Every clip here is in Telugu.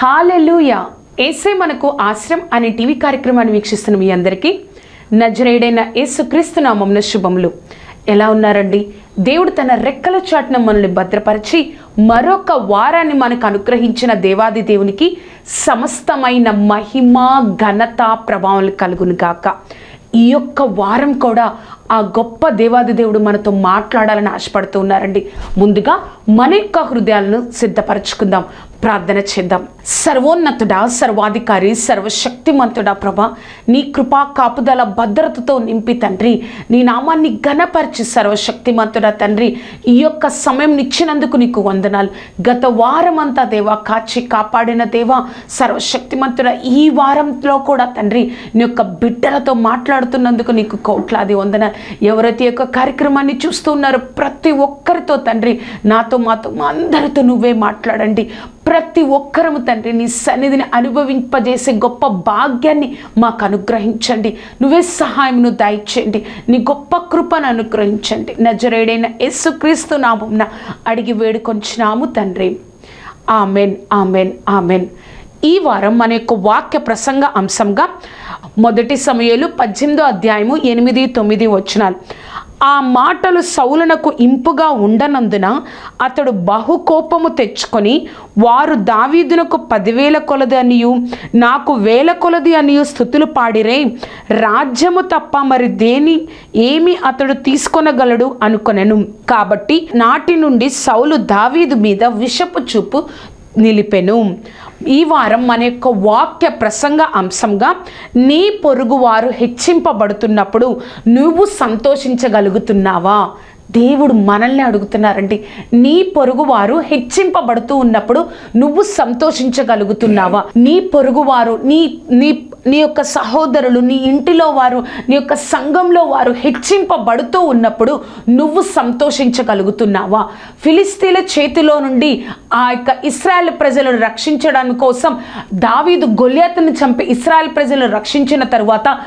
హాలెలుయా. ఏసే మనకు ఆశ్రయం అనే టీవీ కార్యక్రమాన్ని వీక్షిస్తున్న మీ అందరికీ నజరేడైన యేసుక్రీస్తు నామమున శుభములు. ఎలా ఉన్నారండి? దేవుడు తన రెక్కల చాటున మనల్ని భద్రపరిచి మరొక వారాన్ని మనకు అనుగ్రహించిన దేవాది దేవునికి సమస్తమైన మహిమ ఘనత ప్రభావం కలుగును గాక. ఈ యొక్క వారం కూడా ఆ గొప్ప దేవాది దేవుడు మనతో మాట్లాడాలని ఆశపడుతూ ఉన్నారండి. ముందుగా మన యొక్క హృదయాలను సిద్ధపరచుకుందాం. ప్రార్థన చేద్దాం. సర్వోన్నతుడా సర్వాధికారి సర్వశక్తిమంతుడా ప్రభా నీ కృపా కాపుదల భద్రతతో నింపి తండ్రి నీ నామాన్ని ఘనపరిచి సర్వశక్తిమంతుడా తండ్రి ఈ యొక్క సమయం ఇచ్చినందుకు నీకు వందనాలు. గత వారం అంతా దేవా కాచి కాపాడిన దేవా సర్వశక్తిమంతుడా ఈ వారంలో కూడా తండ్రి నీ యొక్క బిడ్డలతో మాట్లాడుతున్నందుకు నీకు కోట్లాది వందనాలు. ఎవరైతే యొక్క కార్యక్రమాన్ని చూస్తూ ఉన్నారో ప్రతి ఒక్కరితో తండ్రి నాతో మాతో మా అందరితో నువ్వే మాట్లాడండి. ప్రతి ఒక్కరము తండ్రి నీ సన్నిధిని అనుభవింపజేసే గొప్ప భాగ్యాన్ని మాకు అనుగ్రహించండి. నువ్వే సహాయమును దయచేయండి. నీ గొప్ప కృపను అనుగ్రహించండి. నజరేడైన యేసుక్రీస్తు నామంన అడిగి వేడుకొంచినాము తండ్రి. Amen amen amen. ఈ వారం మన యొక్క వాక్య ప్రసంగ అంశంగా మొదటి సమయాలు పద్దెనిమిదో అధ్యాయము ఎనిమిది తొమ్మిది వచ్చినాలు ఆ మాటలు సౌలనకు ఇంపుగా ఉండనందున అతడు బహుకోపము తెచ్చుకొని వారు దావీదునకు పదివేల కొలది అనియు నాకు వేల కొలది అనియు స్థుతులు పాడిరే రాజ్యము తప్ప మరి దేని ఏమి అతడు తీసుకొనగలడు అనుకొనెను. కాబట్టి నాటి నుండి సౌలు దావీదు మీద విషపు చూపు నిలిపెను. ఈ వారం మన యొక్క వాక్య ప్రసంగ అంశంగా నీ పొరుగువారు హెచ్చింపబడుతున్నప్పుడు నువ్వు సంతోషించగలుగుతున్నావా? దేవుడు మనల్ని అడుగుతున్నారండి. నీ పొరుగువారు హెచ్చింపబడుతూ ఉన్నప్పుడు నువ్వు సంతోషించగలుగుతున్నావా? నీ పొరుగువారు నీ నీ నీ యొక్క సహోదరులు నీ ఇంటిలో వారు నీ యొక్క సంఘంలో వారు హెచ్చింపబడుతూ ఉన్నప్పుడు నువ్వు సంతోషించగలుగుతున్నావా? ఫిలిస్తీన్ల చేతిలో నుండి ఆ యొక్క ఇస్రాయల్ ప్రజలను రక్షించడం కోసం దావీదు గొల్యాతను చంపి ఇస్రాయల్ ప్రజలను రక్షించిన తరువాత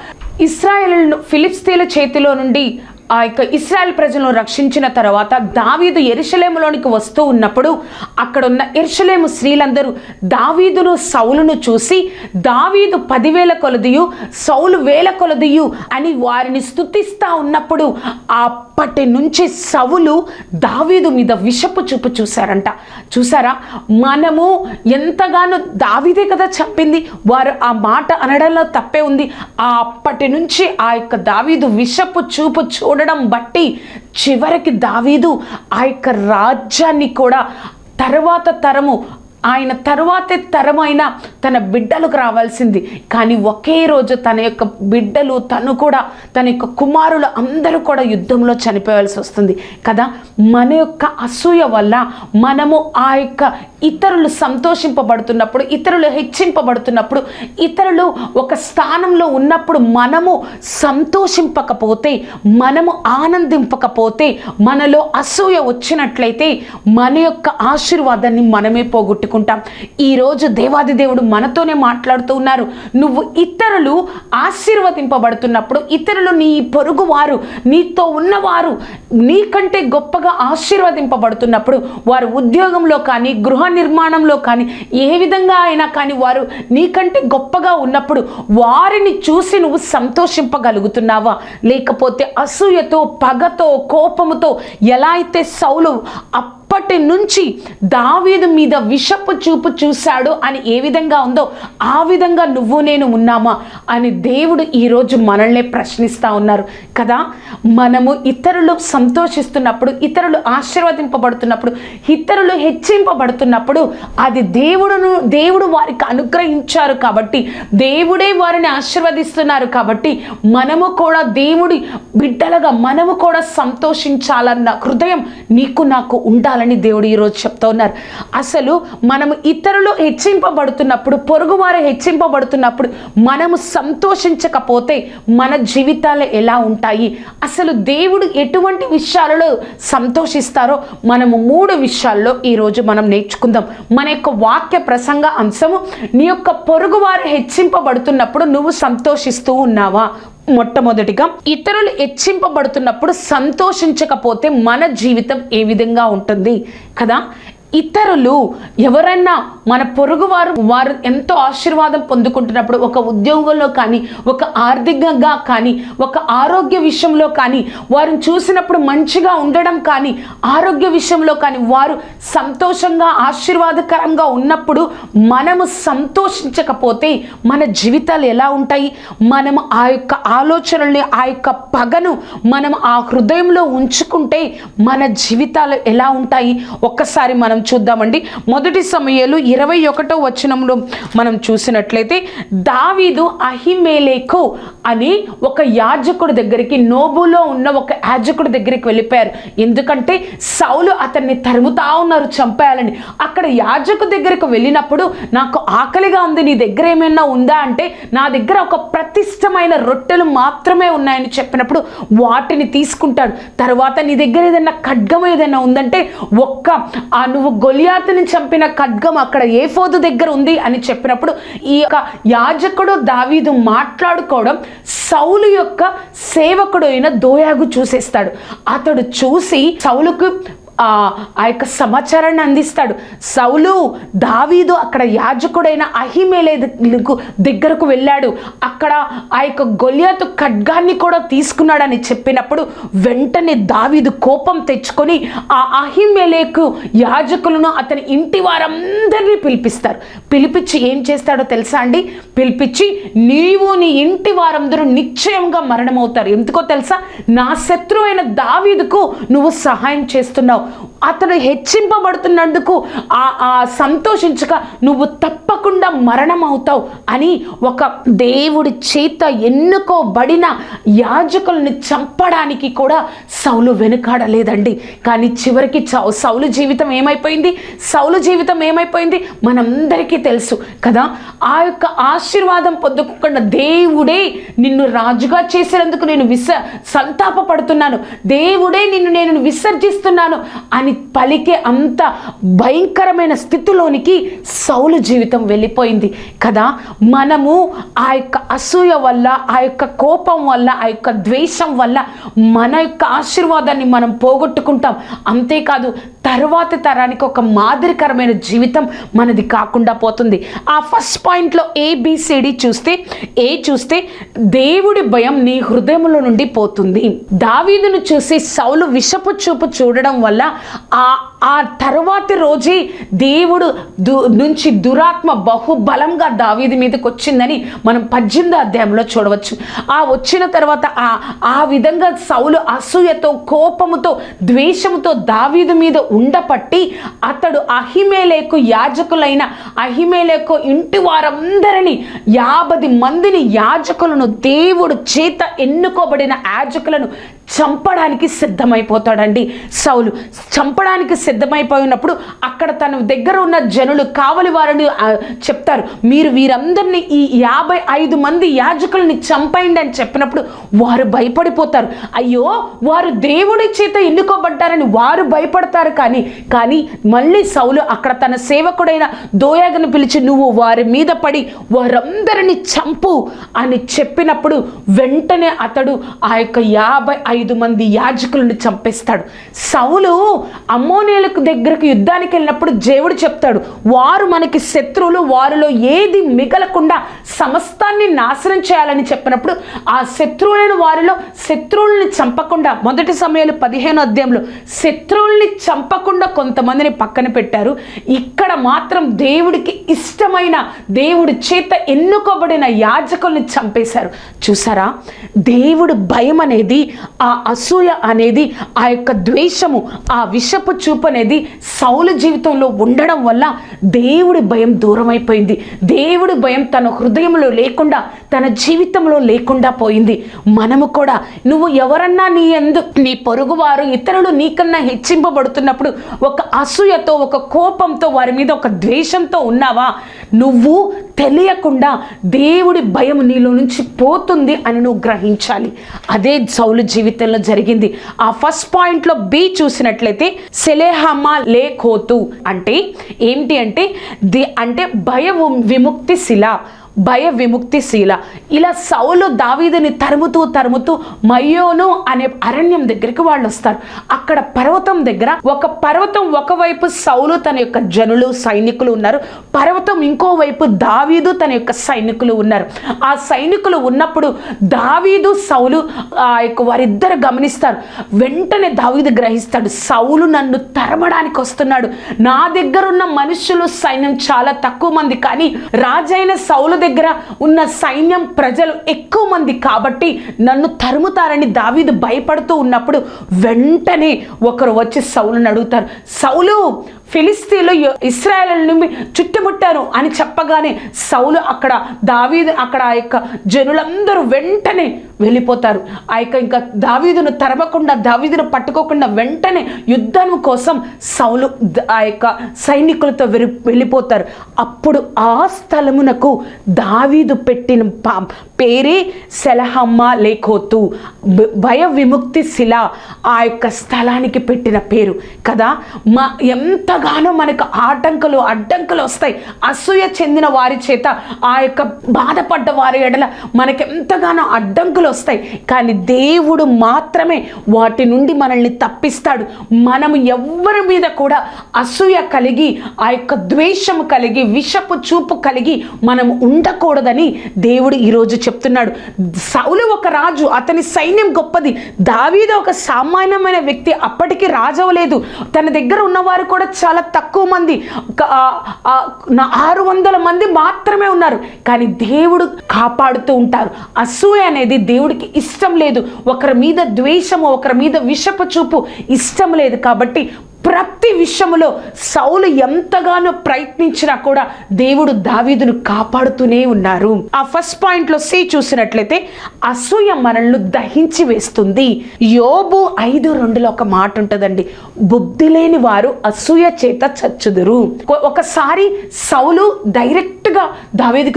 ఇస్రాయల్ను ఫిలిస్తీన్ల చేతిలో నుండి ఆ యొక్క ఇస్రాయల్ ప్రజలను రక్షించిన తర్వాత దావీదు ఎరుషలేములోనికి వస్తూ ఉన్నప్పుడు అక్కడ ఉన్న ఎరుషలేము స్త్రీలందరూ దావీదును సౌలును చూసి దావీదు పదివేల కొలదియు సౌలు వేల కొలదియు అని వారిని స్థుతిస్తా ఉన్నప్పుడు అప్పటి నుంచి సవులు దావీదు మీద విషపు చూపు చూశారంట. చూసారా? మనము ఎంతగానో దావీదే కదా చెప్పింది. వారు ఆ మాట అనడంలో తప్పే ఉంది. ఆ అప్పటి నుంచి ఆ యొక్క దావీదు విషపు చూపు చూడ ఉండడం బట్టి చివరికి దావీదు ఆ యొక్క రాజ్యాన్ని కూడా తర్వాత తరము ఆయన తరువాతే తరమైన తన బిడ్డలకు రావాల్సింది. కానీ ఒకే రోజు తన యొక్క బిడ్డలు తను కూడా తన యొక్క కుమారులు అందరూ కూడా యుద్ధంలో చనిపోవాల్సి వస్తుంది. కదా? మన యొక్క అసూయ వల్ల మనము ఆ యొక్క ఇతరులు సంతోషింపబడుతున్నప్పుడు ఇతరులు హెచ్చింపబడుతున్నప్పుడు ఇతరులు ఒక స్థానంలో ఉన్నప్పుడు మనము సంతోషింపకపోతే మనము ఆనందింపకపోతే మనలో అసూయ వచ్చినట్లయితే మన యొక్క ఆశీర్వాదాన్ని మనమే పోగొట్టుకుంటాం. ఈరోజు దేవాది దేవుడు మనతోనే మాట్లాడుతూ ఉన్నారు. నువ్వు ఇతరులు ఆశీర్వదింపబడుతున్నప్పుడు ఇతరులు నీ పొరుగు వారు నీతో ఉన్నవారు నీకంటే గొప్పగా ఆశీర్వదింపబడుతున్నప్పుడు వారు ఉద్యోగంలో కానీ గృహ నిర్మాణంలో కానీ ఏ విధంగా అయినా కానీ వారు నీకంటే గొప్పగా ఉన్నప్పుడు వారిని చూసి నువ్వు సంతోషింపగలుగుతున్నావా? లేకపోతే అసూయతో పగతో కోపముతో ఎలా అయితే సౌలు అప్పటి నుంచి దావీదు మీద విషపు చూపు చూశాడు అని ఏ విధంగా ఉందో ఆ విధంగా నువ్వు నేను ఉన్నామా అని దేవుడు ఈరోజు మనల్ని ప్రశ్నిస్తూ ఉన్నారు. కదా? మనము ఇతరులు సంతోషిస్తున్నప్పుడు ఇతరులు ఆశీర్వదింపబడుతున్నప్పుడు ఇతరులు హెచ్చింపబడుతున్నప్పుడు అది దేవుడును దేవుడు వారికి అనుగ్రహించారు కాబట్టి దేవుడే వారిని ఆశీర్వదిస్తున్నారు కాబట్టి మనము కూడా దేవుడి బిడ్డలుగా మనము కూడా సంతోషించాలన్న హృదయం నీకు నాకు ఉండాలని దేవుడు ఈరోజు చెప్తా ఉన్నారు. అసలు మనము ఇతరులు హెచ్చింపబడుతున్నప్పుడు పొరుగువారు హెచ్చింపబడుతున్నప్పుడు మనము సంతోషించకపోతే మన జీవితాలు ఎలా ఉంటాయి? అసలు దేవుడు ఎటువంటి విషయాలలో సంతోషిస్తారో మనము మూడు విషయాల్లో ఈరోజు మనం నేర్చుకుందాం. మన యొక్క వాక్య ప్రసంగ అంశము నీ యొక్క పొరుగువారు హెచ్చింపబడుతున్నప్పుడు నువ్వు సంతోషిస్తూ ఉన్నావా? మొట్టమొదటిగా ఇతరులు హెచ్చింపబడుతున్నప్పుడు సంతోషించకపోతే మన జీవితం ఏ విధంగా ఉంటుంది? కదా? ఇతరులు ఎవరైనా మన పొరుగు వారు వారు ఎంతో ఆశీర్వాదం పొందుకుంటున్నప్పుడు ఒక ఉద్యోగంలో కానీ ఒక ఆర్థికంగా కానీ ఒక ఆరోగ్య విషయంలో కానీ వారిని చూసినప్పుడు మంచిగా ఉండడం కానీ ఆరోగ్య విషయంలో కానీ వారు సంతోషంగా ఆశీర్వాదకరంగా ఉన్నప్పుడు మనము సంతోషించకపోతే మన జీవితాలు ఎలా ఉంటాయి? మనము ఆ యొక్క ఆలోచనల్ని ఆ యొక్క పగను మనం ఆ హృదయంలో ఉంచుకుంటే మన జీవితాలు ఎలా ఉంటాయి? ఒక్కసారి మనం చూద్దామండి. మొదటి సమయాలు ఇరవై ఒకటో వచనంలో మనం చూసినట్లయితే దావీదు అహిమేలేకు అని ఒక యాజకుడి దగ్గరికి నోబులో ఉన్న ఒక యాజకుడి దగ్గరికి వెళ్ళిపోయారు. ఎందుకంటే సౌలు అతన్ని తరుముతా ఉన్నారు చంపేయాలని. అక్కడ యాజకు దగ్గరకు వెళ్ళినప్పుడు నాకు ఆకలిగా ఉంది నీ దగ్గర ఏమైనా ఉందా? అంటే నా దగ్గర ఒక ప్రతిష్టమైన రొట్టెలు మాత్రమే ఉన్నాయని చెప్పినప్పుడు వాటిని తీసుకుంటాడు. తర్వాత నీ దగ్గర ఏదైనా ఖడ్గం ఏదైనా ఉందంటే ఒక్క నువ్వు గొలియాతుని చంపిన ఖడ్గం అక్కడ ఏ ఫోదు దగ్గర ఉంది అని చెప్పినప్పుడు ఈ యొక్క యాజకుడు దావీదు మాట్లాడుకోవడం సౌలు యొక్క సేవకుడు అయిన దోయాగు చూసేస్తాడు. అతడు చూసి సౌలుకు ఆ యొక్క సమాచారాన్ని అందిస్తాడు. సౌలు దావీదు అక్కడ యాజకుడైన అహిమేలేకు దగ్గరకు వెళ్ళాడు. అక్కడ ఆ యొక్క గొలియాతు ఖడ్గాన్ని కూడా తీసుకున్నాడని చెప్పినప్పుడు వెంటనే దావీదు కోపం తెచ్చుకొని ఆ అహిమేలేకు యాజకులను అతని ఇంటి వారందరినీ పిలిపిస్తారు. పిలిపించి ఏం చేస్తాడో తెలుసా అండి? పిలిపించి నీవు నీ ఇంటి వారందరూ నిశ్చయంగా మరణమవుతారు. ఎందుకో తెలుసా? నా శత్రువైన దావీదుకు నువ్వు సహాయం చేస్తున్నావు. అతడు హెచ్చింపబడుతున్నందుకు ఆ ఆ సంతోషించక నువ్వు తప్పకుండా మరణం అవుతావు అని ఒక దేవుడి చేత ఎన్నుకోబడిన యాజకుల్ని చంపడానికి కూడా సౌలు వెనుకాడలేదండి. కానీ చివరికి చౌ- సౌలు జీవితం ఏమైపోయింది? సౌలు జీవితం ఏమైపోయింది? మనందరికీ తెలుసు కదా ఆ యొక్క ఆశీర్వాదం పొందుకోకుండా దేవుడే నిన్ను రాజుగా చేసినందుకు నేను విస సంతాపపడుతున్నాను. దేవుడే నిన్ను నేను విసర్జిస్తున్నాను. అని పలికే అంత భయంకరమైన స్థితిలోనికి సౌలు జీవితం వెళ్ళిపోయింది. కదా మనము ఆ యొక్క అసూయ వల్ల ఆ యొక్క కోపం వల్ల ఆ యొక్క ద్వేషం వల్ల మన యొక్క ఆశీర్వాదాన్ని మనం పోగొట్టుకుంటాం. అంతేకాదు తర్వాత తరానికి ఒక మాదిరికరమైన జీవితం మనది కాకుండా పోతుంది. ఆ ఫస్ట్ పాయింట్లో ఏబిసిడి చూస్తే ఏ చూస్తే దేవుడి భయం నీ హృదయంలో నుండి పోతుంది. దావీదును చూసి సౌలు విషపు చూపు చూడడం వల్ల ఆ ఆ తర్వాతి రోజే దేవుడు దు నుంచి దురాత్మ బహుబలంగా దావీది మీదకి వచ్చిందని మనం పద్దెనిమిది అధ్యాయంలో చూడవచ్చు. ఆ వచ్చిన తర్వాత ఆ ఆ విధంగా సౌలు అసూయతో కోపముతో ద్వేషముతో దావీదు మీద ఉండపట్టి అతడు అహిమేలేకు యాజకులైన అహిమేలేకు ఇంటి వారందరినీ యాభై మందిని యాజకులను దేవుడు చేత ఎన్నుకోబడిన యాజకులను చంపడానికి సిద్ధమైపోతాడండి సౌలు. చంపడానికి సిద్ధమైపోయినప్పుడు అక్కడ తన దగ్గర ఉన్న జనులు కావలి వారిని చెప్తారు మీరు వీరందరినీ ఈ యాభై ఐదు మంది యాజకుల్ని చంపండి అని చెప్పినప్పుడు వారు భయపడిపోతారు. అయ్యో వారు దేవుడి చేత ఎన్నుకోబడ్డారని వారు భయపడతారు కానీ కానీ మళ్ళీ సౌలు అక్కడ తన సేవకుడైన దోయాగను పిలిచి నువ్వు వారి మీద పడి వారందరిని చంపు అని చెప్పినప్పుడు వెంటనే అతడు ఆ యొక్క యాభై ఐదు మంది యాజకులను చంపేస్తాడు. సౌలు అమ్మోనేలకు దగ్గరకు యుద్ధానికి వెళ్ళినప్పుడు దేవుడు చెప్తాడు వారు మనకి శత్రువులు వారిలో ఏది మిగలకుండా సమస్తాన్ని నాశనం చేయాలని చెప్పినప్పుడు ఆ శత్రువులైన వారిలో శత్రువుల్ని చంపకుండా మొదటి సమయంలో పదిహేను అధ్యాయంలో శత్రువుల్ని చంపకుండా కొంతమందిని పక్కన పెట్టారు. ఇక్కడ మాత్రం దేవుడికి ఇష్టమైన దేవుడి చేత ఎన్నుకోబడిన యాజకుల్ని చంపేశారు. చూసారా? దేవుడు భయం అనేది ఆ అసూయ అనేది ఆ యొక్క ద్వేషము ఆ విషపు చూపు అనేది సౌలు జీవితంలో ఉండడం వల్ల దేవుడి భయం దూరం అయిపోయింది దేవుడి భయం తన హృదయంలో లేకుండా తన జీవితంలో లేకుండా పోయింది. మనము కూడా నువ్వు ఎవరన్నా నీ ఎందు నీ పొరుగువారు ఇతరులు నీకన్నా హెచ్చింపబడుతున్నప్పుడు ఒక అసూయతో ఒక కోపంతో వారి మీద ఒక ద్వేషంతో ఉన్నావా? నువ్వు తెలియకుండా దేవుడి భయం నీలో నుంచి పోతుంది అని నువ్వు గ్రహించాలి. అదే సౌలు జీవితంలో జరిగింది. ఆ ఫస్ట్ పాయింట్లో బి చూసినట్లయితే సెలేహమా లేఖోతు అంటే ఏంటి అంటే ది అంటే భయ విముక్తి శిల. భయ విముక్తిశీల ఇలా సౌలు దావీదుని తరుముతూ తరుముతూ మయోను అనే అరణ్యం దగ్గరికి వాళ్ళు వస్తారు అక్కడ పర్వతం దగ్గర ఒక పర్వతం ఒకవైపు సౌలు తన యొక్క జనులు సైనికులు ఉన్నారు. పర్వతం ఇంకోవైపు దావీదు తన యొక్క సైనికులు ఉన్నారు. ఆ సైనికులు ఉన్నప్పుడు దావీదు సౌలు ఆ యొక్క వారిద్దరు గమనిస్తారు. వెంటనే దావీదు గ్రహిస్తాడు సౌలు నన్ను తరమడానికి వస్తున్నాడు. నా దగ్గర ఉన్న మనుషులు సైన్యం చాలా తక్కువ మంది కానీ రాజైన సౌలు దగ్గర ఉన్న సైన్యం ప్రజలు ఎక్కువ మంది కాబట్టి నన్ను తరుముతారని దావీదు భయపడుతూ ఉన్నప్పుడు వెంటనే ఒకరు వచ్చి సౌలుని అడుగుతారు సౌలు ఫిలిస్తీన్లు ఇస్రాయల్ని చుట్టుముట్టారు అని చెప్పగానే సౌలు అక్కడ దావీదు అక్కడ ఆ యొక్క జనులందరూ వెంటనే వెళ్ళిపోతారు. ఆ యొక్క ఇంకా దావీదును తరమకుండా దావీదును పట్టుకోకుండా వెంటనే యుద్ధం కోసం సౌలు ఆ యొక్క సైనికులతో వెళ్ళి వెళ్ళిపోతారు. అప్పుడు ఆ స్థలమునకు దావీదు పెట్టిన పా- పేరే సెలహమ్మ లేకోతు భ- భయ విముక్తి శిల ఆ యొక్క స్థలానికి పెట్టిన పేరు. కదా? మా ఎంతగానో మనకు ఆటంకులు అడ్డంకులు వస్తాయి. అసూయ చెందిన వారి చేత ఆ యొక్క బాధపడ్డ వారి ఎడల మనకి ఎంతగానో అడ్డంకులు వస్తాయి. కానీ దేవుడు మాత్రమే వాటి నుండి మనల్ని తప్పిస్తాడు. మనము ఎవ్వరి మీద కూడా అసూయ కలిగి ఆ యొక్క ద్వేషము కలిగి విషపు చూపు కలిగి మనం ఉండకూడదని దేవుడు ఈరోజు చెప్తున్నాడు. సౌలు ఒక రాజు అతని సైన్యం గొప్పది. దావీద ఒక సామాన్యమైన వ్యక్తి అప్పటికి రాజవలేదు తన దగ్గర ఉన్నవారు కూడా చాలా తక్కువ మంది ఆరు వందల మంది మాత్రమే ఉన్నారు. కానీ దేవుడు కాపాడుతూ ఉంటారు. అసూయ అనేది దేవుడికి ఇష్టం లేదు. ఒకరి మీద ద్వేషము ఒకరి మీద విషపు చూపు ఇష్టం లేదు. కాబట్టి ప్రతి విషయములో సౌలు ఎంతగానో ప్రయత్నించినా కూడా దేవుడు దావీదును కాపాడుతూనే ఉన్నారు. ఆ ఫస్ట్ పాయింట్లో సి చూసినట్లయితే అసూయ మనల్ని దహించి వేస్తుంది. యోబు ఐదు రెండులో ఒక మాట ఉంటుందండి. బుద్ధి లేని వారు అసూయ చేత చచ్చుదురు. ఒకసారి సౌలు డైరెక్ట్గా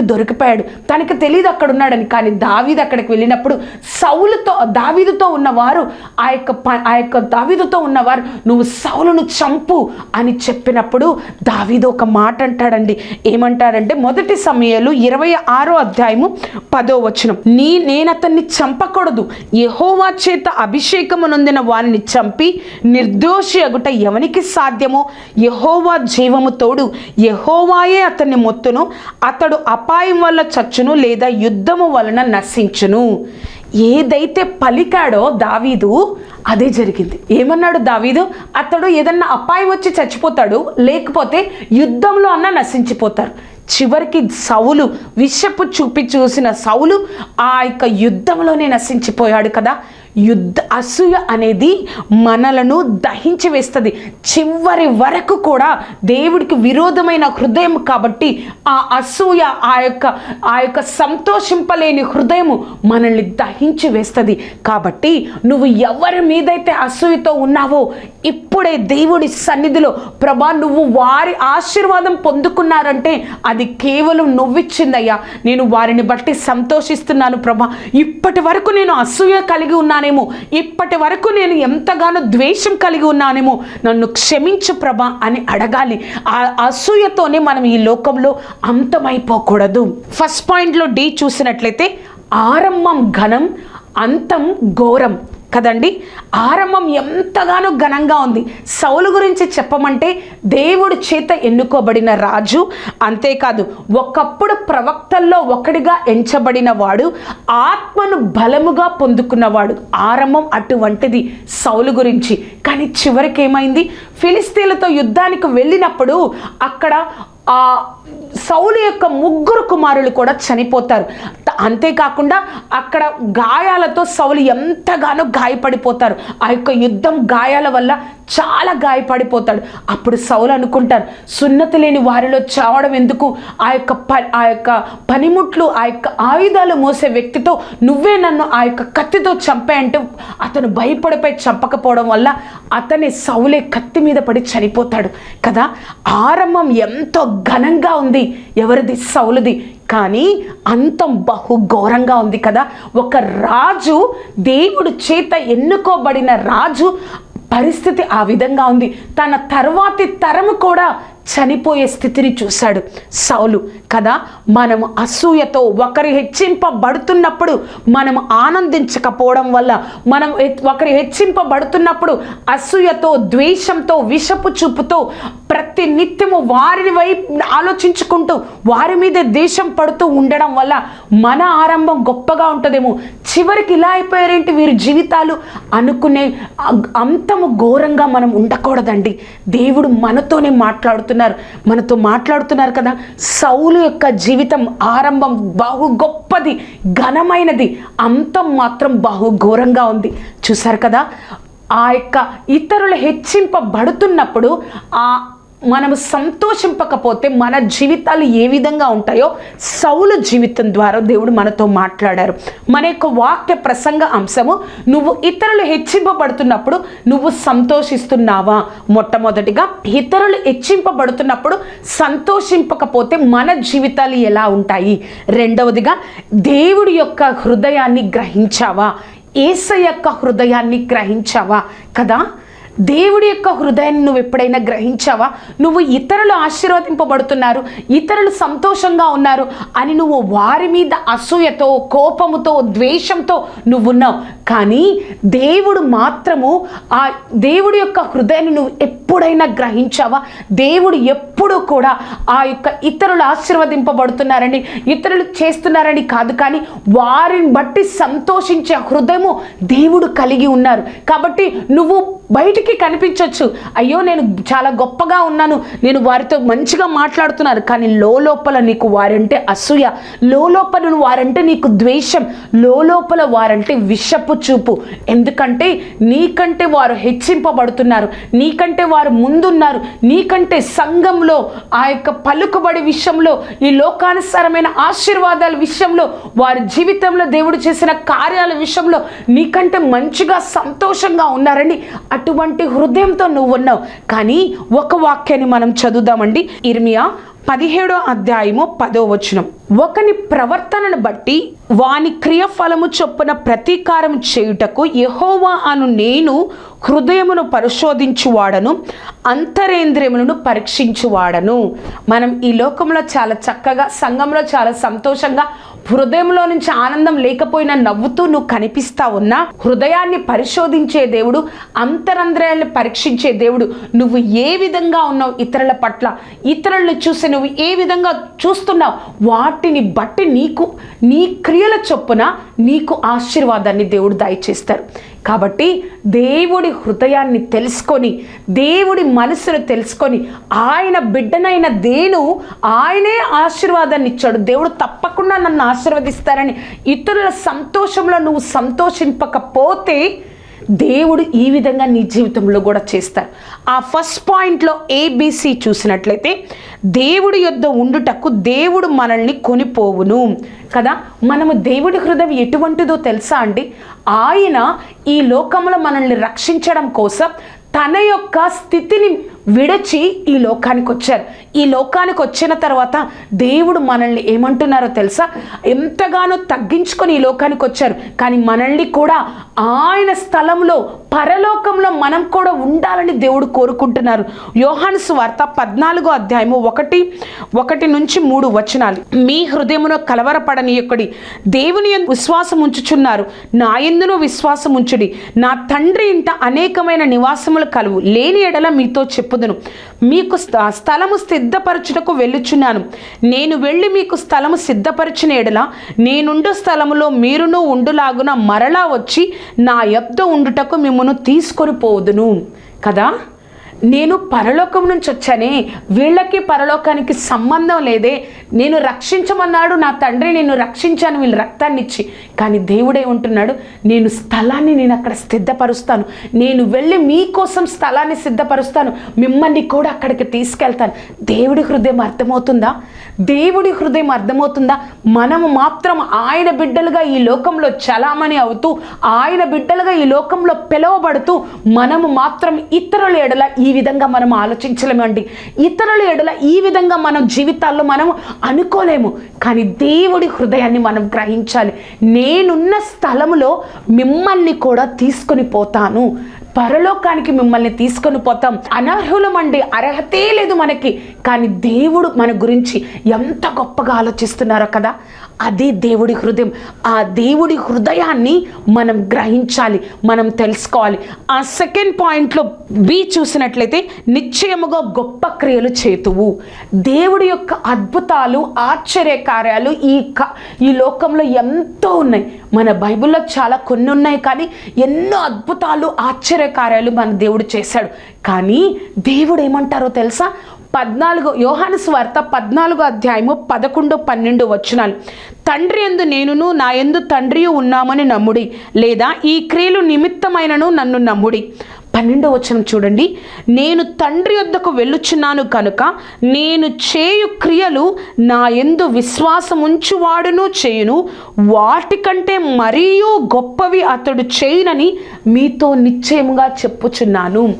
దొరికిపోయాడు. తనకి తెలియదు అక్కడ ఉన్నాడని కానీ దావీదు అక్కడికి వెళ్ళినప్పుడు సౌలుతో దావీదుతో ఉన్నవారు ఆ యొక్క ప- ఆ యొక్క దావీదుతో ఉన్నవారు నువ్వు సౌలు సౌలును చంపు అని చెప్పినప్పుడు దావీదు ఒక మాట అంటాడండి. ఏమంటాడంటే మొదటి సమయాలు ఇరవై ఆరో అధ్యాయము పదో వచనం. నీ నేను అతన్ని చంపకూడదు. యహోవా చేత అభిషేకము నొందిన వారిని చంపి నిర్దోషి అగుట ఎవనికి సాధ్యమో? యహోవా జీవము తోడు. యహోవాయే అతన్ని మొత్తును. అతడు అపాయం వల్ల చచ్చును లేదా యుద్ధము వలన నశించును. ఏదైతే పలికాడో దావీదు అదే జరిగింది. ఏమన్నాడు దావీదు? అతడు ఏదన్నా అపాయం వచ్చి చచ్చిపోతాడు లేకపోతే యుద్ధంలో అన్నా నశించిపోతారు. చివరికి సౌలు విషపు చూపి చూసిన సౌలు ఆ యొక్క యుద్ధంలోనే నశించిపోయాడు కదా. యుద్ధ అసూయ అనేది మనలను దహించి వేస్తుంది. చివరి వరకు కూడా దేవుడికి విరోధమైన హృదయం కాబట్టి ఆ అసూయ ఆ యొక్క ఆ యొక్క సంతోషింపలేని హృదయము మనల్ని దహించి వేస్తుంది. కాబట్టి నువ్వు ఎవరి మీదైతే అసూయతో ఉన్నావో ఇప్పుడే దేవుడి సన్నిధిలో ప్రభా నువ్వు వారి ఆశీర్వాదం పొందుకున్నారంటే అది కేవలం నువ్విచ్చిందయ్యా. నేను వారిని బట్టి సంతోషిస్తున్నాను ప్రభా. ఇప్పటి వరకు నేను అసూయ కలిగి ఉన్నాను ఉన్నానేమో. ఇప్పటి వరకు నేను ఎంతగానో ద్వేషం కలిగి ఉన్నానేమో. నన్ను క్షమించు ప్రభా అని అడగాలి. ఆ అసూయతోనే మనం ఈ లోకంలో అంతమైపోకూడదు. ఫస్ట్ పాయింట్లో డి చూసినట్లయితే ఆరంభం ఘనం అంతం ఘోరం. కదండి? ఆరంభం ఎంతగానో ఘనంగా ఉంది. సౌలు గురించి చెప్పమంటే దేవుడి చేత ఎన్నుకోబడిన రాజు అంతేకాదు ఒకప్పుడు ప్రవక్తల్లో ఒకడిగా ఎంచబడిన వాడు ఆత్మను బలముగా పొందుకున్నవాడు. ఆరంభం అటువంటిది సౌలు గురించి. కానీ చివరికి ఏమైంది? ఫిలిస్తీన్లతో యుద్ధానికి వెళ్ళినప్పుడు అక్కడ సౌలు యొక్క ముగ్గురు కుమారులు కూడా చనిపోతారు. అంతేకాకుండా అక్కడ గాయాలతో సౌలు ఎంతగానో గాయపడిపోతారు. ఆ యొక్క యుద్ధం గాయాల వల్ల చాలా గాయపడిపోతాడు. అప్పుడు సౌలు అనుకుంటారు సున్నతి లేని వారిలో చావడం ఎందుకు? ఆ యొక్క ప ఆ యొక్క పనిముట్లు ఆ యొక్క ఆయుధాలు మోసే వ్యక్తితో నువ్వే నన్ను ఆ యొక్క కత్తితో చంపే అంటే అతను భయపడిపోయి చంపకపోవడం వల్ల అతని సౌలే కత్తి మీద పడి చనిపోతాడు కదా. ఆరంభం ఎంతో ఘనంగా ఉంది. ఎవరిది? సౌలుది. కానీ అంతం బహు ఘోరంగా ఉంది కదా. ఒక రాజు దేవుడు చేత ఎన్నుకోబడిన రాజు పరిస్థితి ఆ విధంగా ఉంది. తన తర్వాతి తరము కూడా చనిపోయే స్థితిని చూశాడు సౌలు. కదా మనం అసూయతో ఒకరి హెచ్చింపబడుతున్నప్పుడు మనం ఆనందించకపోవడం వల్ల మనం ఒకరి హెచ్చింపబడుతున్నప్పుడు అసూయతో ద్వేషంతో విషపు చూపుతో ప్రతి నిత్యము వారిని వైపు ఆలోచించుకుంటూ వారి మీద దేశం పడుతూ ఉండడం వల్ల మన ఆరంభం గొప్పగా ఉంటుందేమో. చివరికి ఇలా అయిపోయారేంటి వీరి జీవితాలు? అనుకునే అంతము ఘోరంగా మనం ఉండకూడదండి. దేవుడు మనతోనే మాట్లాడుతున్నారు మనతో మాట్లాడుతున్నారు కదా సౌలు యొక్క జీవితం ఆరంభం బహు గొప్పది ఘనమైనది అంతం మాత్రం బహు ఘోరంగా ఉంది. చూసారు కదా ఆ యొక్క ఇతరులు హెచ్చింపబడుతున్నప్పుడు ఆ మనము సంతోషింపకపోతే మన జీవితాలు ఏ విధంగా ఉంటాయో సౌలు జీవితం ద్వారా దేవుడు మనతో మాట్లాడారు. మన యొక్క వాక్య ప్రసంగ అంశము నువ్వు ఇతరులు హెచ్చింపబడుతున్నప్పుడు నువ్వు సంతోషిస్తున్నావా? మొట్టమొదటిగా ఇతరులు హెచ్చింపబడుతున్నప్పుడు సంతోషింపకపోతే మన జీవితాలు ఎలా ఉంటాయి? రెండవదిగా దేవుడి యొక్క హృదయాన్ని గ్రహించావా? ఏస యొక్క హృదయాన్ని గ్రహించావా? కదా? దేవుడి యొక్క హృదయాన్ని నువ్వు ఎప్పుడైనా గ్రహించావా? నువ్వు ఇతరులు ఆశీర్వదింపబడుతున్నారు ఇతరులు సంతోషంగా ఉన్నారు అని నువ్వు వారి మీద అసూయతో కోపముతో ద్వేషంతో నువ్వు ఉన్నావు. కానీ దేవుడు మాత్రము ఆ దేవుడి యొక్క హృదయాన్ని నువ్వు ఎప్పుడైనా గ్రహించావా? దేవుడు ఎప్పుడూ కూడా ఆ యొక్క ఇతరులు ఆశీర్వదింపబడుతున్నారని ఇతరులు చేస్తున్నారని కాదు కానీ వారిని బట్టి సంతోషించే హృదయము దేవుడు కలిగి ఉన్నారు. కాబట్టి నువ్వు బయటికి కనిపించవచ్చు అయ్యో నేను చాలా గొప్పగా ఉన్నాను. నేను వారితో మంచిగా మాట్లాడుతున్నాను కానీ లోపల నీకు వారంటే అసూయ. లోపల వారంటే నీకు ద్వేషం. లోపల వారంటే విషపు చూపు. ఎందుకంటే నీకంటే వారు హెచ్చింపబడుతున్నారు. నీకంటే వారు ముందున్నారు. నీకంటే సంఘంలో ఆ యొక్క పలుకుబడి విషయంలో ఈ లోకానుసారమైన ఆశీర్వాదాల విషయంలో వారి జీవితంలో దేవుడు చేసిన కార్యాల విషయంలో నీకంటే మంచిగా సంతోషంగా ఉన్నారని అటువంటి హృదయంతో నువ్వు ఉన్నావు. కానీ ఒక వాక్యాన్ని మనం చదువుదామండి. ఇర్మియా పదిహేడో అధ్యాయము పదో వచనం. ఒకని ప్రవర్తనను బట్టి వాని క్రియఫలము చొప్పున ప్రతీకారం చేయుటకు యహోవా అను నేను హృదయమును పరిశోధించువాడను అంతరేంద్రియములను పరీక్షించువాడను. మనం ఈ లోకంలో చాలా చక్కగా సంఘంలో చాలా సంతోషంగా హృదయంలో నుంచి ఆనందం లేకపోయినా నవ్వుతూ నువ్వు కనిపిస్తా ఉన్నా హృదయాన్ని పరిశోధించే దేవుడు అంతరంద్రయాన్ని పరీక్షించే దేవుడు నువ్వు ఏ విధంగా ఉన్నావు ఇతరుల పట్ల? ఇతరులను చూసి నువ్వు ఏ విధంగా చూస్తున్నావు? వాటిని బట్టి నీకు నీ క్రియల చొప్పున నీకు ఆశీర్వాదాన్ని దేవుడు దయచేస్తారు. కాబట్టి దేవుడి హృదయాన్ని తెలుసుకొని దేవుడి మనసును తెలుసుకొని ఆయన బిడ్డనైన దేను ఆయనే ఆశీర్వాదాన్ని ఇచ్చాడు. దేవుడు తప్పకుండా నన్ను ఆశీర్వదిస్తారని ఇతరుల సంతోషంలో నువ్వు సంతోషింపకపోతే దేవుడు ఈ విధంగా నీ జీవితంలో కూడా చేస్తారు ఆ ఫస్ట్ పాయింట్లో ఏబిసి చూసినట్లయితే దేవుడి యొద్ద ఉండుటకు దేవుడు మనల్ని కొనిపోవును. కదా? మనము దేవుడి హృదయం ఎటువంటిదో తెలుసా అండి? ఆయన ఈ లోకంలో మనల్ని రక్షించడం కోసం తన యొక్క స్థితిని విడచి ఈ లోకానికి వచ్చారు ఈ లోకానికి వచ్చిన తర్వాత దేవుడు మనల్ని ఏమంటున్నారో తెలుసా? ఎంతగానో తగ్గించుకొని ఈ లోకానికి వచ్చారు కానీ మనల్ని కూడా ఆయన స్థలంలో పరలోకంలో మనం కూడా ఉండాలని దేవుడు కోరుకుంటున్నారు. యోహాను వార్త పద్నాలుగో అధ్యాయము ఒకటి ఒకటి నుంచి మూడు వచనాలు. మీ హృదయమును యొక్కడి దేవుని విశ్వాసం ఉంచుచున్నారు. నా ఎందును విశ్వాసం ఉంచుడి నా తండ్రి ఇంట అనేకమైన నివాసములు కలువు. లేని ఎడల మీతో చెప్పు చెప్పుదును. మీకు స్థ- స్థలము సిద్ధపరచుటకు వెళ్ళుచున్నాను. నేను వెళ్ళి మీకు స్థలము సిద్ధపరిచిన ఎడల నేనుండు స్థలములో మీరును ఉండులాగున మరలా వచ్చి నా యొద్ద ఉండుటకు మిమ్మను తీసుకొని పోదును కదా? నేను పరలోకం నుంచి వచ్చానే వీళ్ళకి పరలోకానికి సంబంధం లేదే. నేను రక్షించమన్నాడు నా తండ్రి నేను రక్షించాను వీళ్ళు రక్తాన్ని ఇచ్చి. కానీ దేవుడే ఉంటున్నాడు నేను స్థలాన్ని నేను అక్కడ సిద్ధపరుస్తాను. నేను వెళ్ళి మీకోసం స్థలాన్ని సిద్ధపరుస్తాను. మిమ్మల్ని కూడా అక్కడికి తీసుకెళ్తాను. దేవుడి హృదయం అర్థమవుతుందా? దేవుడి హృదయం అర్థమవుతుందా? మనము మాత్రం ఆయన బిడ్డలుగా ఈ లోకంలో చలామణి అవుతూ ఆయన బిడ్డలుగా ఈ లోకంలో పిలువబడుతూ మనము మాత్రం ఇతరుల ఎడల ఈ విధంగా మనం ఆలోచించలేమండి ఇతరుల ఎడల ఈ విధంగా మనం జీవితాల్లో మనం అనుకోలేము. కానీ దేవుడి హృదయాన్ని మనం గ్రహించాలి. నేనున్న స్థలములో మిమ్మల్ని కూడా తీసుకొని పోతాను. పరలోకానికి మిమ్మల్ని తీసుకొని పోతాం. అనర్హులమండి అర్హతే లేదు మనకి. కానీ దేవుడు మన గురించి ఎంత గొప్పగా ఆలోచిస్తున్నారో కదా? అది దేవుడి హృదయం. ఆ దేవుడి హృదయాన్ని మనం గ్రహించాలి. మనం తెలుసుకోవాలి. ఆ సెకండ్ పాయింట్లో బి చూసినట్లయితే నిశ్చయముగా గొప్ప క్రియలు చేతువు. దేవుడి యొక్క అద్భుతాలు ఆశ్చర్య కార్యాలు ఈ క ఈ లోకంలో ఎంతో ఉన్నాయి. మన బైబిల్లో చాలా కొన్ని ఉన్నాయి కానీ ఎన్నో అద్భుతాలు ఆశ్చర్య కార్యాలు మన దేవుడు చేశాడు. కానీ దేవుడు ఏమంటారో తెలుసా? పద్నాలుగు యోహాను స్వార్త పద్నాలుగు అధ్యాయము పదకొండు పన్నెండు వచనాలు. తండ్రి ఎందు నేనును నా ఎందు తండ్రి ఉన్నామని నమ్ముడి లేదా ఈ క్రియలు నిమిత్తమైనను నన్ను నమ్ముడి. పన్నెండో వచనం చూడండి. నేను తండ్రి వద్దకు వెళ్ళుచున్నాను కనుక నేను చేయు క్రియలు నా ఎందు విశ్వాసం ఉంచువాడును చేయును. వాటికంటే మరియు గొప్పవి అతడు చేయనని మీతో నిశ్చయముగా చెప్పుచున్నాను.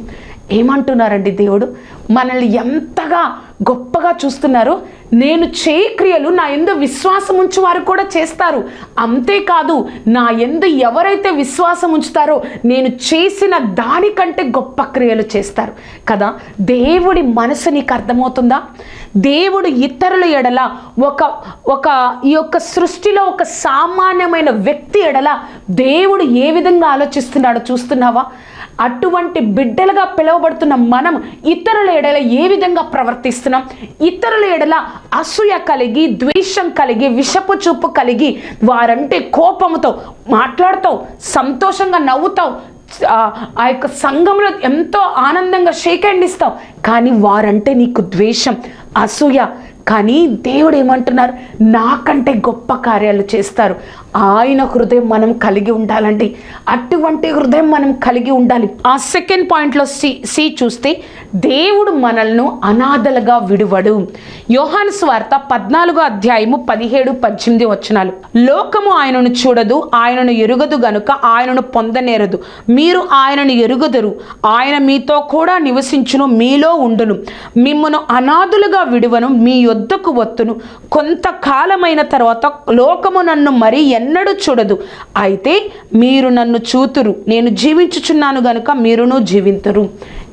ఏమంటున్నారండి దేవుడు? మనల్ని ఎంతగా గొప్పగా చూస్తున్నారు. నేను చేయి క్రియలు నా ఎందు విశ్వాసం ఉంచి వారు కూడా చేస్తారు. అంతేకాదు నా ఎందు ఎవరైతే విశ్వాసం ఉంచుతారో నేను చేసిన దానికంటే గొప్ప క్రియలు చేస్తారు. కదా? దేవుడి మనసు నీకు అర్థమవుతుందా? దేవుడు ఇతరుల ఎడల ఒక ఒక ఈ యొక్క సృష్టిలో ఒక సామాన్యమైన వ్యక్తి ఎడల దేవుడు ఏ విధంగా ఆలోచిస్తున్నాడో చూస్తున్నావా? అటువంటి బిడ్డలుగా పిలువబడుతున్న మనం ఇతరుల ఎడల ఏ విధంగా ప్రవర్తిస్తున్నాం? ఇతరుల ఎడల అసూయ కలిగి ద్వేషం కలిగి విషపు చూపు కలిగి వారంటే కోపంతో మాట్లాడతావు సంతోషంగా నవ్వుతావు ఆ ఆ యొక్క సంఘంలో ఎంతో ఆనందంగా షేక్ హ్యాండ్ ఇస్తావు. కానీ వారంటే నీకు ద్వేషం అసూయ. కానీ దేవుడు ఏమంటున్నారు? నాకంటే గొప్ప కార్యాలు చేస్తారు. ఆయన హృదయం మనం కలిగి ఉండాలండి. అటువంటి హృదయం మనం కలిగి ఉండాలి. ఆ సెకండ్ పాయింట్లో సి సి చూస్తే దేవుడు మనల్ని అనాథలుగా విడువడు. యోహాను స్వార్త పద్నాలుగో అధ్యాయము పదిహేడు పద్దెనిమిది వచనాలు. లోకము ఆయనను చూడదు ఆయనను ఎరుగదు గనుక ఆయనను పొందనేరదు. మీరు ఆయనను ఎరుగుదరు ఆయన మీతో కూడా నివసించును మీలో ఉండును. మిమ్మను అనాథులుగా విడువను మీ యొద్దకు వత్తును. కొంతకాలమైన తర్వాత లోకము నన్ను మరి ఎన్నడూ చూడదు. అయితే మీరు నన్ను చూతురు. నేను జీవించుచున్నాను గనుక మీరును జీవింతురు.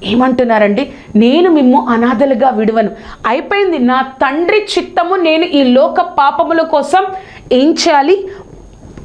ఏమంటున్నారండి? నేను మిమ్ము అనాథలుగా విడువను. అయిపోయింది. నా తండ్రి చిత్తము నేను ఈ లోక పాపముల కోసం ఏం చేయాలి?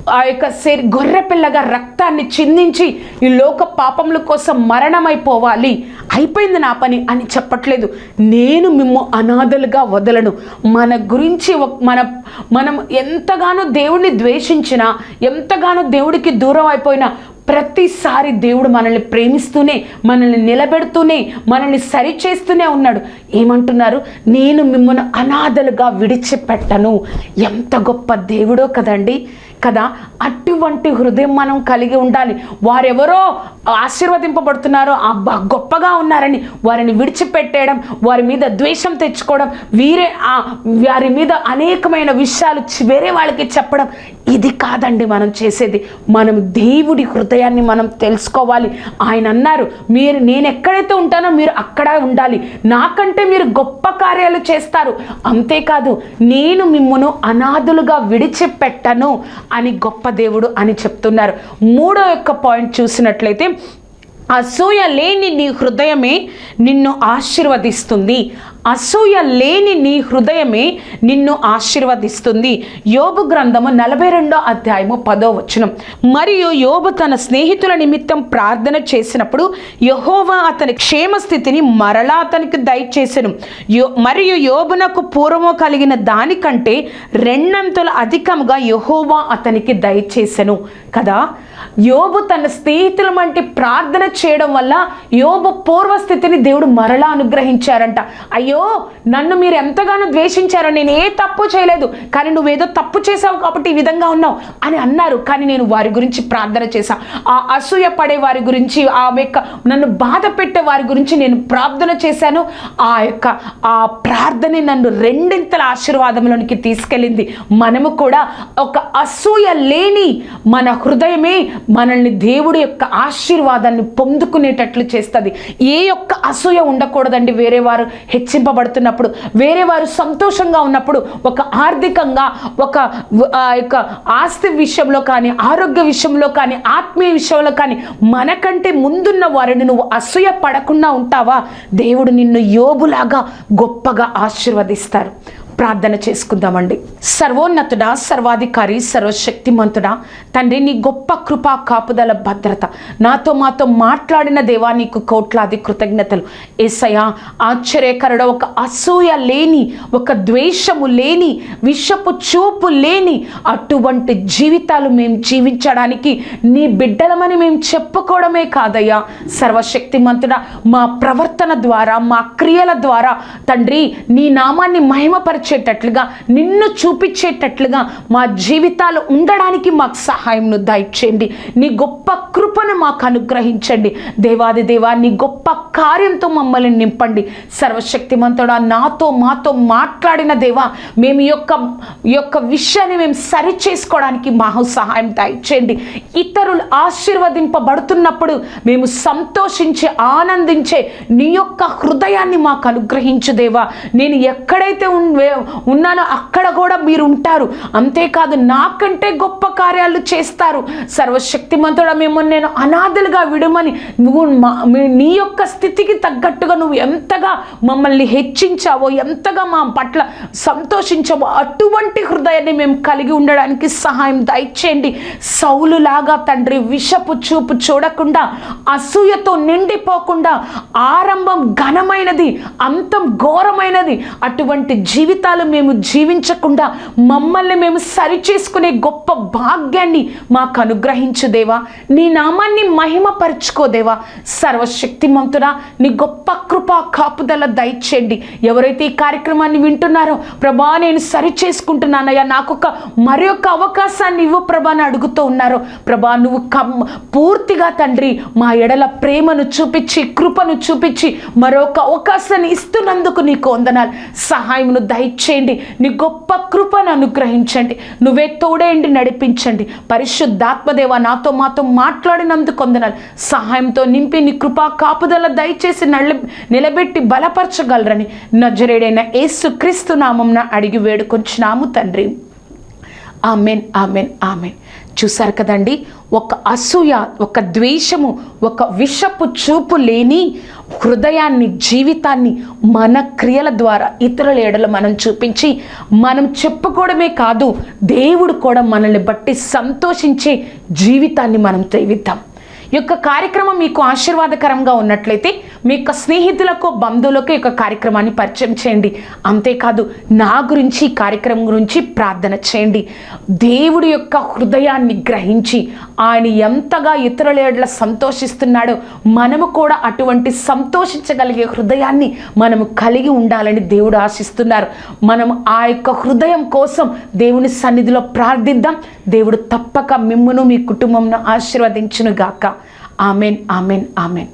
ఆ యొక్క శరీ గొర్రె పిల్లగా రక్తాన్ని చిందించి ఈ లోక పాపముల కోసం మరణమైపోవాలి. అయిపోయింది నా పని అని చెప్పట్లేదు. నేను మిమ్ము అనాథలుగా వదలను. మన గురించి మన మనం ఎంతగానో దేవుడిని ద్వేషించినా ఎంతగానో దేవుడికి దూరం అయిపోయినా ప్రతిసారి దేవుడు మనల్ని ప్రేమిస్తూనే మనల్ని నిలబెడుతూనే మనల్ని సరిచేస్తూనే ఉన్నాడు. ఏమంటున్నారు? నేను మిమ్మల్ని అనాథలుగా విడిచిపెట్టను. ఎంత గొప్ప దేవుడో కదండి. కదా? అటువంటి హృదయం మనం కలిగి ఉండాలి. వారెవరో ఆశీర్వదింపబడుతున్నారో అబ్బా గొప్పగా ఉన్నారని వారిని విడిచిపెట్టేయడం వారి మీద ద్వేషం తెచ్చుకోవడం వీరే ఆ వారి మీద అనేకమైన విషయాలు వేరే వాళ్ళకి చెప్పడం ఇది కాదండి మనం చేసేది. మనం దేవుడి హృదయాన్ని మనం తెలుసుకోవాలి. ఆయన అన్నారు మీరు నేను ఎక్కడైతే ఉంటానో మీరు అక్కడ ఉండాలి. నాకంటే మీరు గొప్ప కార్యాలు చేస్తారు. అంతేకాదు నేను మిమ్మను అనాథులుగా విడిచిపెట్టను. అని గొప్ప దేవుడు అని చెప్తున్నారు. మూడో యొక్క పాయింట్ చూసినట్లయితే అసూయ లేని నీ హృదయమే నిన్ను ఆశీర్వదిస్తుంది. అసూయ లేని నీ హృదయమే నిన్ను ఆశీర్వదిస్తుంది. యోబు గ్రంథము నలభై రెండో అధ్యాయము పదో వచనం. మరియు యోబు తన స్నేహితుల నిమిత్తం ప్రార్థన చేసినప్పుడు యహోవా అతని క్షేమ స్థితిని మరలా అతనికి దయచేసెను. యో మరియు యోబునకు పూర్వము కలిగిన దానికంటే రెండంతలు అధికముగా యహోవా అతనికి దయచేసెను. కదా? యోబు తన స్నేహితుల వంటి ప్రార్థన చేయడం వల్ల యోబు పూర్వస్థితిని దేవుడు మరలా అనుగ్రహించారంట. అయ్యో నన్ను మీరు ఎంతగానో ద్వేషించారో నేను ఏ తప్పు చేయలేదు కానీ నువ్వేదో తప్పు చేసావు కాబట్టి ఈ విధంగా ఉన్నావు అని అన్నారు. కానీ నేను వారి గురించి ప్రార్థన చేశా. ఆ అసూయ పడే వారి గురించి ఆ యొక్క నన్ను బాధ పెట్టే వారి గురించి నేను ప్రార్థన చేశాను. ఆ యొక్క ఆ ప్రార్థన నన్ను రెండింతల ఆశీర్వాదంలోనికి తీసుకెళ్ళింది. మనము కూడా ఒక అసూయ లేని మన హృదయమే మనల్ని దేవుడి యొక్క ఆశీర్వాదాన్ని పొందుకునేటట్లు చేస్తుంది. ఏ యొక్క అసూయ ఉండకూడదండి వేరే వారు హెచ్చింప ఆశీర్వదింపబడుతున్నప్పుడు వేరే వారు సంతోషంగా ఉన్నప్పుడు ఒక ఆర్థికంగా ఒక యొక్క ఆస్తి విషయంలో కానీ ఆరోగ్య విషయంలో కానీ ఆత్మీయ విషయంలో కానీ మనకంటే ముందున్న వారిని నువ్వు అసూయ పడకుండా ఉంటావా? దేవుడు నిన్ను యోబులాగా గొప్పగా ఆశీర్వదిస్తారు. ప్రార్థన చేసుకుందామండి. సర్వోన్నతుడ సర్వాధికారి సర్వశక్తిమంతుడా తండ్రి నీ గొప్ప కృపా కాపుదల భద్రత నాతో మాతో మాట్లాడిన దేవా నీకు కోట్లాది కృతజ్ఞతలు. ఏసయ్యా ఆశ్చర్యకరుడ ఒక అసూయ లేని ఒక ద్వేషము లేని విషపు చూపు లేని అటువంటి జీవితాలు మేము జీవించడానికి నీ బిడ్డలమని మేము చెప్పుకోవడమే కాదయ్యా. సర్వశక్తిమంతుడా మా ప్రవర్తన ద్వారా మా క్రియల ద్వారా తండ్రి నీ నామాన్ని మహిమపరిచేటట్లుగా నిన్ను చూపించేటట్లుగా మా జీవితాలు ఉండడానికి మాకు సహాయంను దయచేయండి. నీ గొప్ప కృపను మాకు అనుగ్రహించండి. దేవాది దేవా నీ గొప్ప కార్యంతో మమ్మల్ని నింపండి. సర్వశక్తిమంతుడా నాతో మాతో మాట్లాడిన దేవా మేము ఈ యొక్క ఈ యొక్క విషయాన్ని మేము సరి చేసుకోవడానికి మాకు సహాయం దయచేయండి. ఇతరులు ఆశీర్వదింపబడుతున్నప్పుడు మేము సంతోషించే ఆనందించే నీ యొక్క హృదయాన్ని మాకు అనుగ్రహించు దేవా. నేను ఎక్కడైతే ఉన్- వే- ఉన్నానో? అక్కడ కూడా మీరు ఉంటారు అంతేకాదు నాకంటే గొప్ప కార్యాలు చేస్తారు. సర్వశక్తిమంతుడ మేము నేను అనాథలుగా విడమని నువ్వు మా నీ యొక్క స్థితికి తగ్గట్టుగా నువ్వు ఎంతగా మమ్మల్ని హెచ్చించావో ఎంతగా మా పట్ల సంతోషించావో అటువంటి హృదయాన్ని మేము కలిగి ఉండడానికి సహాయం దయచేయండి. సౌలులాగా తండ్రి విషపు చూపు చూడకుండా అసూయతో నిండిపోకుండా ఆరంభం ఘనమైనది అంతం ఘోరమైనది అటువంటి జీవితాలు మేము జీవించకుండా మమ్మల్ని మేము సరిచేసుకునే గొప్ప భాగ్యాన్ని మాకు అనుగ్రహించుదేవా నీ నామాన్ని మహిమపరుచుకోదేవా సర్వశక్తిమంతుడా నీ గొప్ప కృపా కాపుదల దయచేయండి. ఎవరైతే ఈ కార్యక్రమాన్ని వింటున్నారో ప్రభా నేను సరి చేసుకుంటున్నానయ్యా నాకు ఒక మరి ఒక అవకాశాన్ని ఇవ్వు ప్రభా అని అడుగుతూ ఉన్నారో ప్రభా నువ్వు కమ్ పూర్తిగా తండ్రి మా ఎడల ప్రేమను చూపించి కృపను చూపించి మరొక అవకాశాన్ని ఇస్తున్నందుకు నీకు వందనాలు. సహాయమును దయచేయండి నీ గొప్ప కృపను అనుగ్రహించండి. నువ్వే తోడేయండి నడిపించండి. పరిశుద్ధాత్మదేవ నాతో మాతో మాట్లాడినందుకు వందనాలు. సహాయంతో నింపి నీ కృపా కాపుదల దయచేసి నళ్ళ నిలబెట్టి బలపరచగలరని నజరేడైన యేసు క్రీస్తు నామంన అడిగి వేడుకొచ్చినాము తండ్రి. Amen amen amen. చూసారు కదండి? ఒక అసూయ ఒక ద్వేషము ఒక విషపు చూపు లేని హృదయాన్ని జీవితాన్ని మన క్రియల ద్వారా ఇతరుల ఏడలు మనం చూపించి మనం చెప్పుకోవడమే కాదు దేవుడు కూడా మనల్ని బట్టి సంతోషించే జీవితాన్ని మనం తెవిద్దాం యొక్క కార్యక్రమం మీకు ఆశీర్వాదకరంగా ఉన్నట్లయితే మీ యొక్క స్నేహితులకు బంధువులకు యొక్క కార్యక్రమాన్ని పరిచయం చేయండి. అంతేకాదు నా గురించి ఈ కార్యక్రమం గురించి ప్రార్థన చేయండి. దేవుడి యొక్క హృదయాన్ని గ్రహించి ఆయన ఎంతగా ఇతరుల ఎడల సంతోషిస్తున్నాడో మనము కూడా అటువంటి సంతోషించగలిగే హృదయాన్ని మనము కలిగి ఉండాలని దేవుడు ఆశిస్తున్నారు. మనం ఆ యొక్క హృదయం కోసం దేవుని సన్నిధిలో ప్రార్థిద్దాం. దేవుడు తప్పక మిమ్మును మీ కుటుంబంను ఆశీర్వదించును గాక ఆమెన్ ఆమెన్ ఆమెన్